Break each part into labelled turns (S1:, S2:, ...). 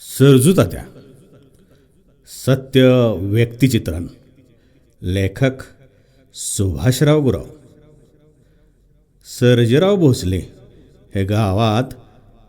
S1: सरजू तात्या सत्य व्यक्तिचित्रण। लेखक सुभाषराव गुराव। सर्जेराव भोसले हे गावात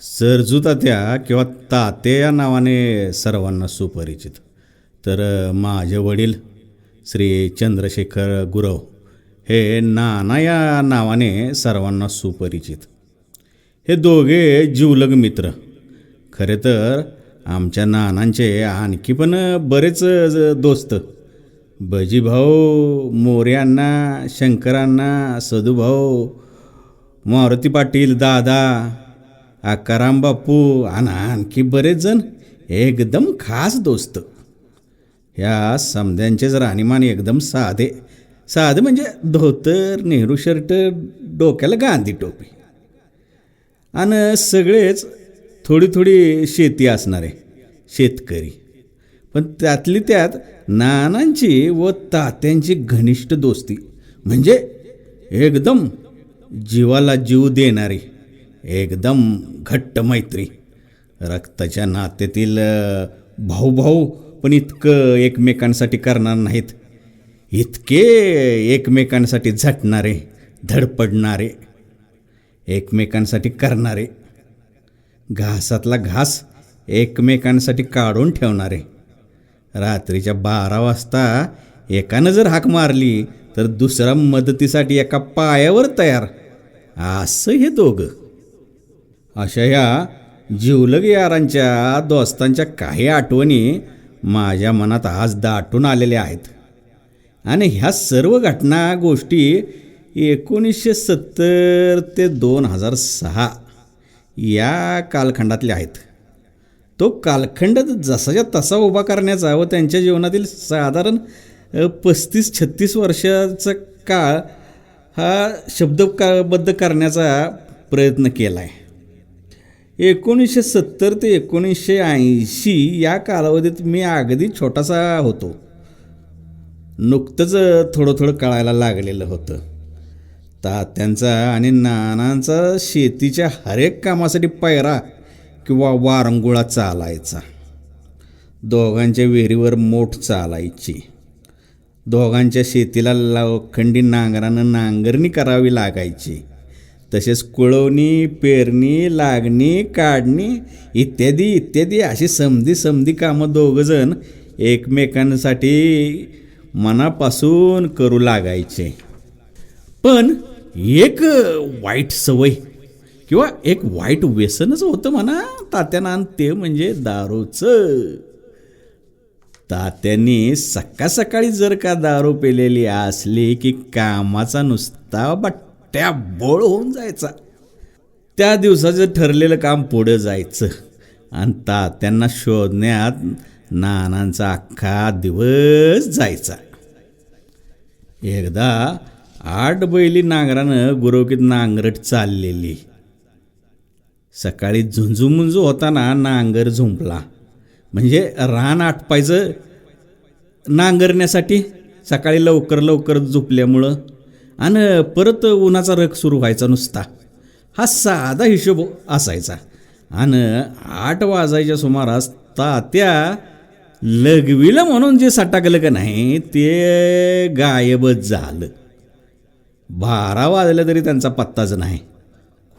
S1: सरजू तात्या किंवा ताते या नावाने सर्वांना सुपरिचित। तर माझे वडील श्री चंद्रशेखर गुरव हे नाना या नावाने सर्वांना सुपरिचित। हे दोघे जिवलग मित्र। खरे तर आमच्या नानांचे आणखी पण बरेच दोस्त. बजीभाऊ मोर्यांना शंकरांना सदूभाऊ मारुती पाटील दादा आकाराम बापू आणि आणखी बरेच जण एकदम खास दोस्त. ह्या समध्यांचेच राहणीमान एकदम साधे. साधे म्हणजे धोतर नेहरू शर्ट डोक्याला गांधी टोपी. आणि सगळेच थोडी थोडी शेती असणारे. शेतकरी. पण त्यातली त्यात नानांची व तात्यांची घनिष्ठ दोस्ती. म्हणजे एकदम जीवाला जीव देणारी एकदम घट्ट मैत्री. रक्ताच्या नात्यातील भाऊभाऊ पण इतकं एकमेकांसाठी करणार नाहीत. इतके एकमेकांसाठी झटणारे धडपडणारे एकमेकांसाठी करणारे. घासातला घास एकमेकांसाठी काढून ठेवणारे. रात्रीच्या बारा वाजता एकानं जर हाक मारली तर दुसरा मदतीसाठी एका पायावर तयार. असं हे दोघं. अशा ह्या जिवलग यारांच्या दोस्तांच्या काही आठवणी माझ्या मनात आज दाटून आलेल्या आहेत. आणि ह्या सर्व घटना गोष्टी एकोणीसशे सत्तर ते दोन हजार सहा या कालखंडातल्या आहेत. तो कालखंड जसाच्या तसा उभा करण्याचा व त्यांच्या जीवनातील साधारण पस्तीस छत्तीस वर्षाचा काळ हा शब्दबद्ध करण्याचा प्रयत्न केला आहे एकोणीसशे सत्तर ते एकोणीसशे ऐंशी या कालावधीत मी अगदी छोटासा होतो. नुकतंच थोडं थोडं कळायला लागलेलं होतं. तात्यांचा आणि नानांचा शेतीच्या हरेक कामासाठी पैरा किंवा वारंगुळा चालायचा. दोघांच्या विहिरीवर मोठ चालायची. दोघांच्या शेतीला लोखंडी नांगरानं नांगरणी करावी लागायची. तसेच कुळवणी पेरणी लागणी काढणी इत्यादी इत्यादी अशी समधी समधी कामं दोघंजण एकमेकांसाठी मनापासून करू लागायचे. पण एक वाईट सवय किंवा एक वाईट व्यसनच होतं म्हणा. तात्यांना आणि ते म्हणजे दारूचं. तात्यांनी सकाळ सकाळी जर का दारू पेलेली असली की कामाचा नुसता बट्ट्या बोळ होऊन जायचा. त्या दिवसाचं ठरलेलं काम पुढं जायचं. आणि तात्यांना शोधण्यात नानांचा अख्खा दिवस जायचा. एकदा आठ बैली नांगरानं गुरवकीत नांगरट चाललेली. सकाळी झुंजूमुंजू होताना नांगर झुंपला. म्हणजे रान आटपायचं नांगरण्यासाठी सकाळी लवकर लवकर झोपल्यामुळं आणि परत उन्हाचा रग सुरू व्हायचा नुसता. हा साधा हिशोब असायचा. आणि आठ वाजायच्या सुमारास तात्या लगविलं म्हणून जे सटाकलं का नाही ते गायबच झालं. बारा वाजलं तरी त्यांचा पत्ताच नाही.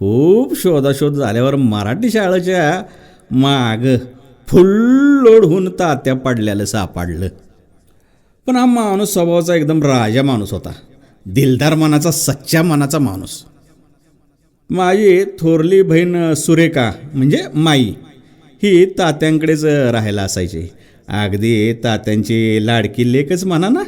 S1: खूप शोधाशोध झाल्यावर मराठी शाळेच्या माग फुल्लोडहून होऊन तात्या पडल्याला सापडलं. पण हा माणूस स्वभावाचा एकदम राजा माणूस होता. दिलदार मनाचा सच्च्या मनाचा माणूस. माझी थोरली बहीण सुरेखा म्हणजे माई ही तात्यांकडेच राहायला असायची. अगदी तात्यांची लाडकी लेकच म्हणा ना.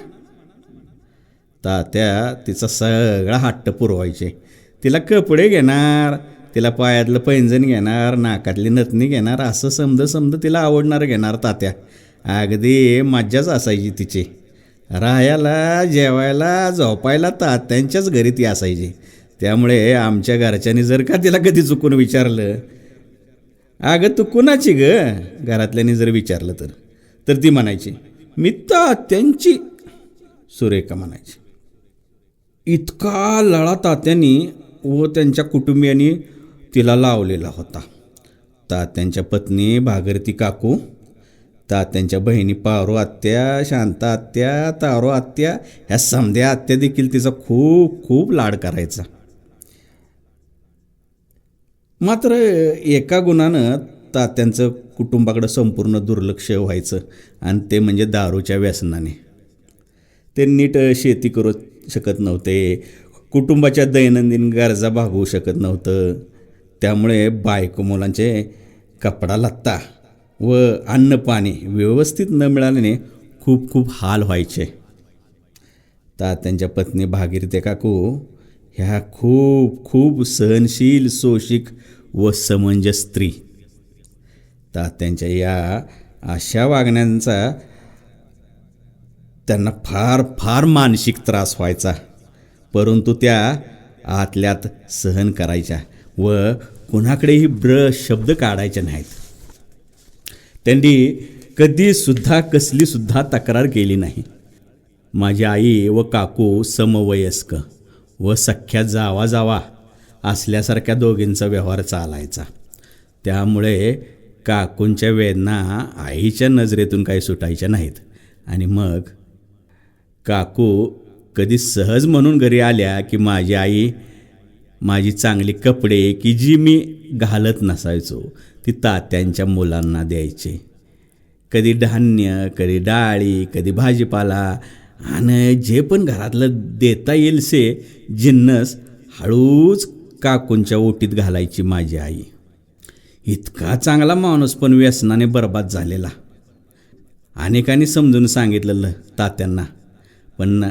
S1: तात्या तिचा सगळा हट्ट पुरवायचे. तिला कपडे घेणार तिला पायातलं पैंजण घेणार नाकातली नथनी घेणार असं समद समद तिला आवडणारं घेणार तात्या. अगदी मज्जाच असायची तिची. राहायला जेवायला झोपायला तात्यांच्याच घरी ती असायची त्यामुळे आमच्या घरच्यांनी जर का तिला कधी चुकून विचारलं अगं तू कुणाची ग? घरातल्यानी जर विचारलं तर. तर ती म्हणायची मी तात्यांची. सुरेखा म्हणायची इतका लळा तात्यांनी व त्यांच्या कुटुंबियांनी तिला लावलेला होता. तात्यांच्या पत्नी भागरती काकू तात्यांच्या बहिणी पारो आत्या शांता आत्या तारो आत्या ह्या समध्या आत्या देखील तिचा खूप खूप लाड करायचा. मात्र एका गुणानं तात्यांचं कुटुंबाकडं संपूर्ण दुर्लक्ष व्हायचं आणि ते म्हणजे दारूच्या व्यसनाने. ते नीट शेती करू शकत नव्हते. कुटुंबाच्या दैनंदिन गरजा भागवू शकत नव्हतं. त्यामुळे बायको मुलांचे कपडा लत्ता व अन्न पाणी व्यवस्थित न मिळाल्याने खूप खूप हाल व्हायचे. तात्यांच्या पत्नी भागीरथे काकू ह्या खूप खूप सहनशील सोशिक व समंजस स्त्री. तात्यांच्या या अशा वागण्यांचा त्यांना फार फार मानसिक त्रास व्हायचा. परंतु त्या आतल्यात सहन करायच्या व कुणाकडेही ब्र शब्द काढायचे नाहीत. त्यांनी कधीसुद्धा कसलीसुद्धा तक्रार केली नाही. माझी आई व काकू समवयस्क व सख्या जावा जावा असल्यासारख्या दोघींचा व्यवहार चालायचा. त्यामुळे काकूंच्या वेदना आईच्या नजरेतून काही सुटायच्या नाहीत. आणि मग काकू कधी सहज म्हणून घरी आल्या की माझी आई माझी चांगली कपडे की जी मी घालत नसायचो ती तात्यांच्या मुलांना द्यायचे. कधी धान्य कधी डाळी कधी भाजीपाला आणि जे पण घरातलं देता येईल से जिन्नस हळूच काकूंच्या ओटीत घालायची माझी आई. इतका चांगला माणूस पण व्यसनाने बर्बाद झालेला. अनेकांनी समजून सांगितलेलं तात्यांना पण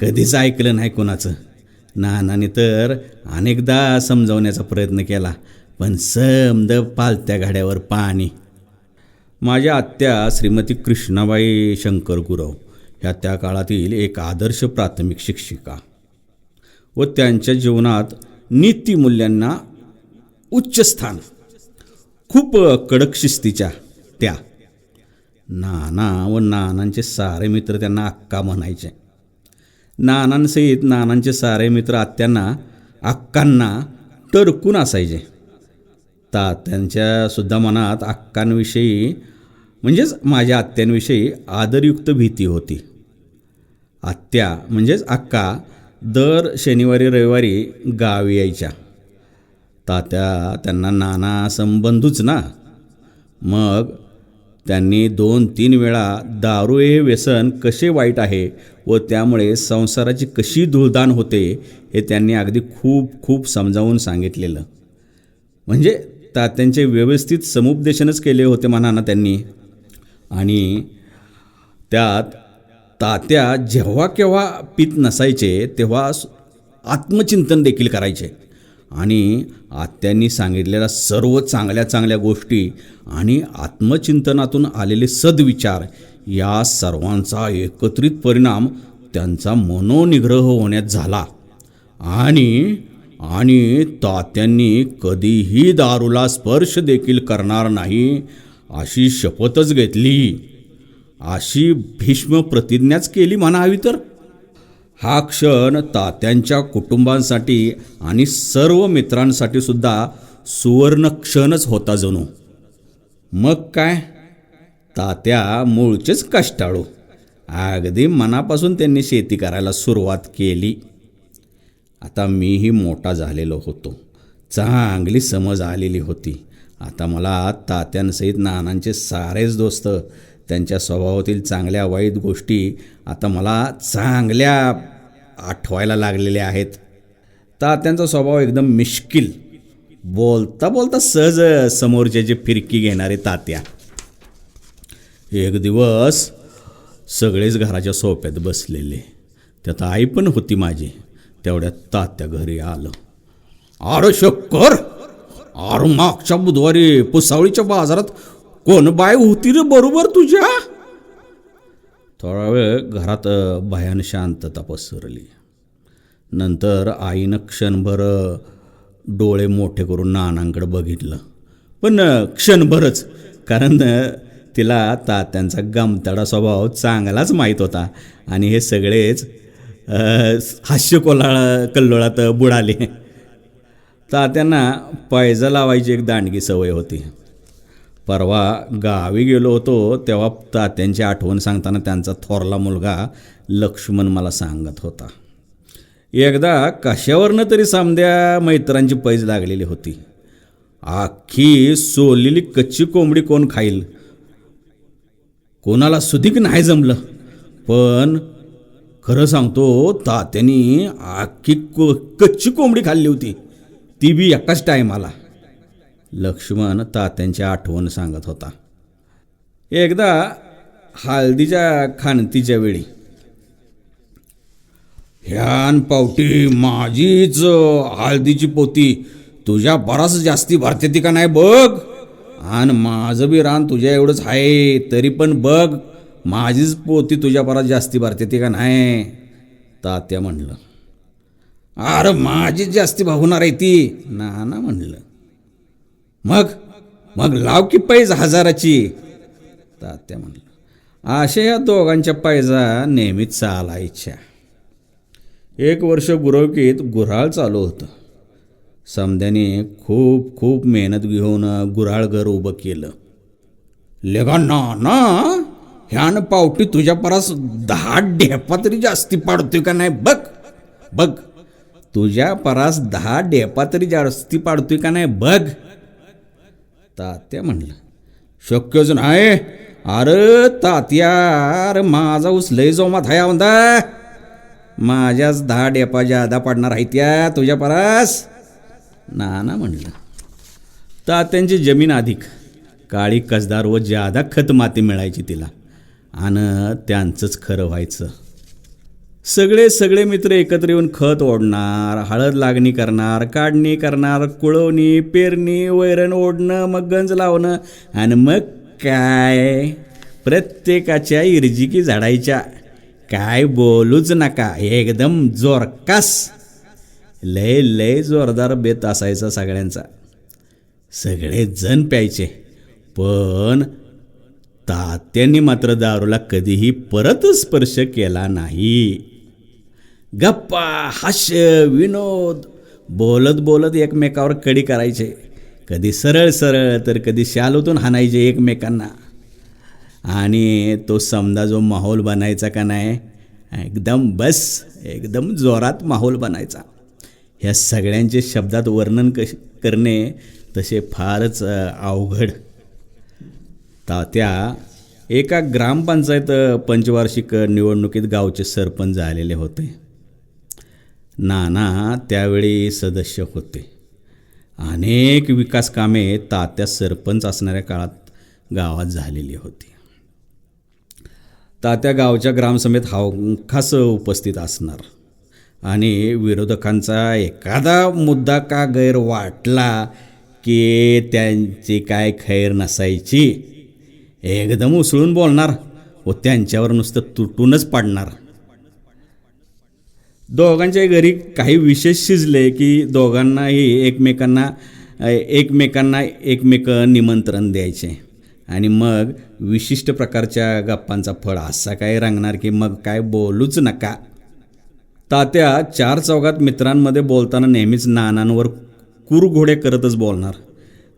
S1: कधीच ऐकलं नाही कोणाचं. नानाने तर अनेकदा समजावण्याचा प्रयत्न केला पण समद पालत्या गाड्यावर पाणी. माझ्या आत्या श्रीमती कृष्णाबाई शंकर गुरव ह्या त्या काळातील एक आदर्श प्राथमिक शिक्षिका व त्यांच्या जीवनात नीतिमूल्यांना उच्च स्थान खूप कडक शिस्तीच्या त्या. नाना व नानांचे सारे मित्र त्यांना अक्का म्हणायचे. नानांसहित नानांचे सारे मित्र आत्यांना अक्कांना टरकून असायचे. तात्यांच्या सुद्धा मनात अक्कांविषयी म्हणजेच माझ्या आत्यांविषयी आदरयुक्त भीती होती. आत्या म्हणजेच अक्का दर शनिवारी रविवारी गावी यायच्या. तात्या त्यांना नाना संबंधूच ना. मग त्यांनी दोन तीन वेळा दारू हे व्यसन कसे वाईट आहे व त्यामुळे संसाराची कशी धुळदान होते हे त्यांनी अगदी खूप खूप समजावून सांगितलेलं. म्हणजे तात्यांचे व्यवस्थित समुपदेशनच केले होते म्हणा ना त्यांनी. आणि त्यात तात्या जेव्हा केव्हा पीत नसायचे तेव्हा आत्मचिंतन देखील करायचे. आणि आत्यांनी सांगितलेल्या सर्व चांगल्या चांगल्या गोष्टी आणि आत्मचिंतनातून आलेले सद्विचार या सर्वांचा एकत्रित परिणाम त्यांचा मनोनिग्रह होण्यात झाला. आणि आणि तात्यांनी कधीही दारूला स्पर्श देखील करणार नाही अशी शपथच घेतली अशी भीष्म प्रतिज्ञाच केली म्हणावी तर? हा क्षण तात्यांच्या कुटुंबांसाठी आणि सर्व मित्रांसाठी सुद्धा सुवर्ण क्षणच होता जणू. मग काय? तात्या मूळचेच कष्टाळू. अगदी मनापासून त्यांनी शेती करायला सुरुवात केली. आता मीही मोठा झालेलो होतो. चांगली समज आलेली होती. आता मला तात्यांसहित नानांचे सारेच दोस्त त्यांच्या स्वभावातील चांगल्या वाईट गोष्टी आता मला चांगल्या आठवायला लागलेल्या आहेत. तात्यांचा स्वभाव एकदम मिश्किल. बोलता बोलता सहज समोरच्याची फिरकी घेणारे तात्या. एक दिवस सगळेच घराच्या सोप्यात बसलेले. त्यात आई पण होती माझी. तेवढ्यात तात्या घरी आलं. अरे शक्कर अरे मागच्या बुधवारी पुसावळीच्या बाजारात कोण बाय होती रे बरोबर तुझ्या? थोडा वेळ घरात भयान शांतता पसरली नंतर आईनं क्षणभर डोळे मोठे करून नानांकडे बघितलं. पण क्षणभरच कारण तिला तात्यांचा गमताडा स्वभाव चांगलाच माहीत होता आणि हे सगळेच हास्य कोलाळ कल्लोळात बुडाले. तात्यांना पायजा लावायची एक दांडगी सवय होती. परवा गावी गेलो होतो तेव्हा तात्यांची आठवण सांगताना त्यांचा थोरला मुलगा लक्ष्मण मला सांगत होता. एकदा कशावरनं तरी सामद्या मैत्रांची पैज लागलेली होती. आखी सोललेली कच्ची कोंबडी कोण खाईल? कोणाला सुधीक नाही जमलं. पण खरं सांगतो तात्यानी आखी को कच्ची कोंबडी खाल्ली होती. ती बी एकाच टायमाला. लक्ष्मण तात्यांची आठवण सांगत होता. एकदा हळदीच्या खाणतीच्या वेळी ह्यान पावटी माझीच हळदीची पोती तुझ्या बराच जास्ती भरते ती का नाही बघ. आणि माझं बी रान तुझ्या एवढंच आहे तरी पण बघ माझीच पोती तुझ्या बराच जास्ती भरते ती का नाही? तात्या म्हणलं अरे माझीच जास्ती भावणार आहे ती. नाना म्हणलं मग मग लाव की पैज हजाराची. तात्या म्हणलं अशा या दोघांच्या पैजा नेहमीच चालायच्या. एक वर्ष गुरवकीत गुऱ्हाळ चालू होतं. समध्याने खूप खूप मेहनत घेऊन गुऱ्हाळ घर उभं केलं. लेगा ना ना ह्यानं पावटी तुझ्या परास दहा ढेपा तरी जास्ती पाडतोय का नाही बघ बघ. तुझ्या परास दहा ढेपा तरी जास्ती पाडतोय का नाही बघ. तात्या म्हणलं शक्यच नाही अरे तात्या अरे माझा ऊस लय जोमात हाय म्हणता माझ्याच दहा डेपा जादा पडणार आहे त्या तुझ्या परास. नाना म्हणलं तात्यांची जमीन अधिक. काळी कसदार व जादा खत माती मिळायची तिला. आणि त्यांचंच खरं व्हायचं. सगळे सगळे मित्र एकत्र येऊन खत ओढणार हळद लागणी करणार काढणी करणार कुळवणी पेरणी वैरण ओढणं मग गंज लावणं आणि मग काय? प्रत्येकाच्या इर्जिकी झाडायच्या काय बोलूच नका एकदम जोरकास. लय लय जोरदार बेत असायचा सगळ्यांचा. सगळे जण प्यायचे पण तात्यांनी मात्र दारूला कधीही परत स्पर्श केला नाही. गप्पा हास्य विनोद. बोलत बोलत एकमेकावर कडी करायचे. कधी सरळ सरळ तर कधी शालूतून हाणायचे एकमेकांना. आणि तो समजा जो माहोल बनायचा का नाही एकदम बस एकदम जोरात माहोल बनायचा. ह्या सगळ्यांचे शब्दात वर्णन कश करणे तसे फारच अवघड. तात्या एका ग्रामपंचायत पंचवार्षिक निवडणुकीत गावचे सरपंच झालेले होते. नाना त्यावेळी सदस्य होते. अनेक विकास कामे तात्या सरपंच असणाऱ्या काळात गावात झालेली होती. तात्या गावच्या ग्रामसभेत हमखास उपस्थित असणार आणि विरोधकांचा एखादा मुद्दा का गैर वाटला की त्यांची काय खैर नसायची? एकदम उसळून बोलणार व त्यांच्यावर नुसतं तुटूनच पाडणार. दोघांच्या घरी काही विशेष शिजले की दोघांनाही एकमेकांना एकमेकांना एकमेक निमंत्रण द्यायचे. आणि मग विशिष्ट प्रकारच्या गप्पांचा फळ असा काय रंगणार की मग काय बोलूच नका. तात्या चार चौघात मित्रांमध्ये बोलताना नेहमीच नानांवर कुरघोडे करतच बोलणार.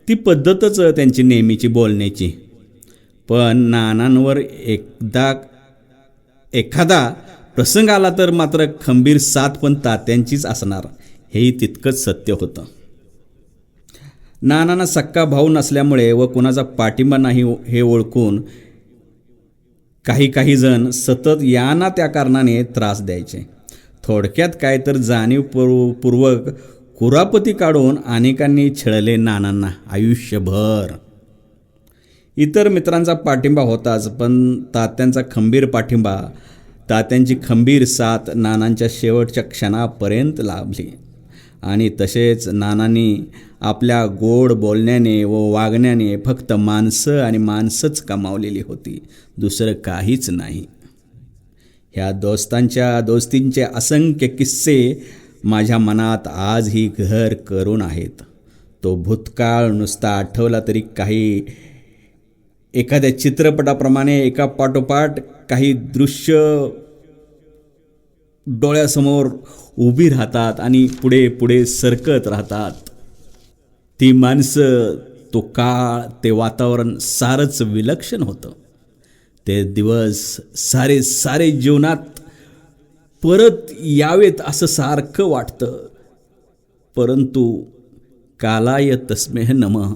S1: ती पद्धतच त्यांची नेहमीची बोलण्याची. पण नानांवर एकदा एखादा प्रसंग आला तर मात्र खंबीर साथ पण तात्यांचीच असणार. हेही तितकंच सत्य होतं. नानांना सक्का भाऊ नसल्यामुळे व कुणाचा पाठिंबा नाही हे ओळखून काही काही जण सतत याना त्या कारणाने त्रास द्यायचे. थोडक्यात काय तर जाणीवपूर्वक पूर्वक कुरापती काढून अनेकांनी छळले नानांना आयुष्यभर. इतर मित्रांचा पाठिंबा होताच पण तात्यांचा खंबीर पाठिंबा तात्यांची खंबीर साथ नानांच्या शेवटच्या क्षणापर्यंत लाभली. आणि तसेच नानांनी आपल्या गोड बोलण्याने व वागण्याने फक्त माणसं आणि माणसंच कमावलेली होती. दुसरं काहीच नाही. ह्या दोस्तांच्या दोस्तींचे असंख्य किस्से माझ्या मनात आजही घर करून आहेत. तो भूतकाळ नुसता आठवला तरी काही एखाद्या चित्रपटाप्रमाणे एका पाठोपाठ काही दृश्य डोळ्यासमोर उभी राहतात आणि पुढे पुढे सरकत राहतात. ती माणसं तो काळ ते वातावरण सारंच विलक्षण होतं. ते दिवस सारे सारे जीवनात परत यावेत असं सारखं वाटतं. परंतु कालाय तस्मेह नम.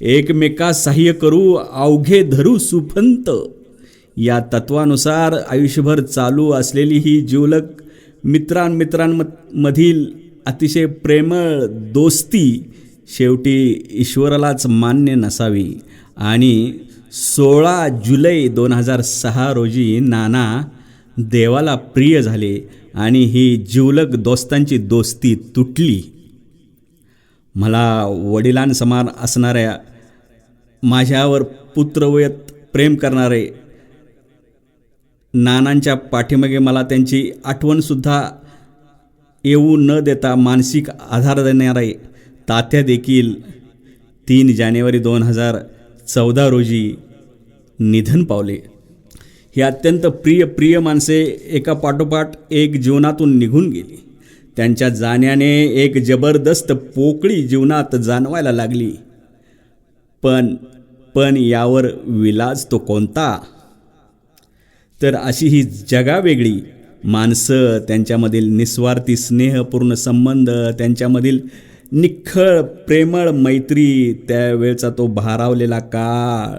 S1: एकमेका सहाय्य करू अवघे धरू सुफंत. या तत्वानुसार आयुष्यभर चालू असलेली ही जिवलक मित्रांमित्रांमधील अतिशय प्रेमळ दोस्ती शेवटी ईश्वरालाच मान्य नसावी. आणि सोळा जुलै दोन हजार सहा रोजी नाना देवाला प्रिय झाले आणि ही जिवलक दोस्तांची दोस्ती तुटली. मला वडिलांसमान असणाऱ्या माझ्यावर पुत्रवयत प्रेम करणारे नानांच्या पाठीमागे मला त्यांची आठवणसुद्धा येऊ न देता मानसिक आधार देणारे तात्या देखील तीन जानेवारी दोन हजार चौदा रोजी निधन पावले. ही अत्यंत प्रिय प्रिय माणसे एका पाठोपाठ एक जीवनातून निघून गेली. त्यांच्या जाण्याने एक जबरदस्त पोकळी जीवनात जाणवायला लागली. पण पण यावर विलाज तो कोणता? तर अशी ही जगावेगळी माणसं त्यांच्यामधील निस्वार्थी स्नेहपूर्ण संबंध त्यांच्यामधील निखळ प्रेमळ मैत्री त्यावेळचा तो भारावलेला काळ.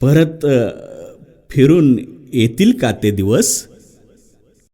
S1: परत फिरून येतील का ते दिवस?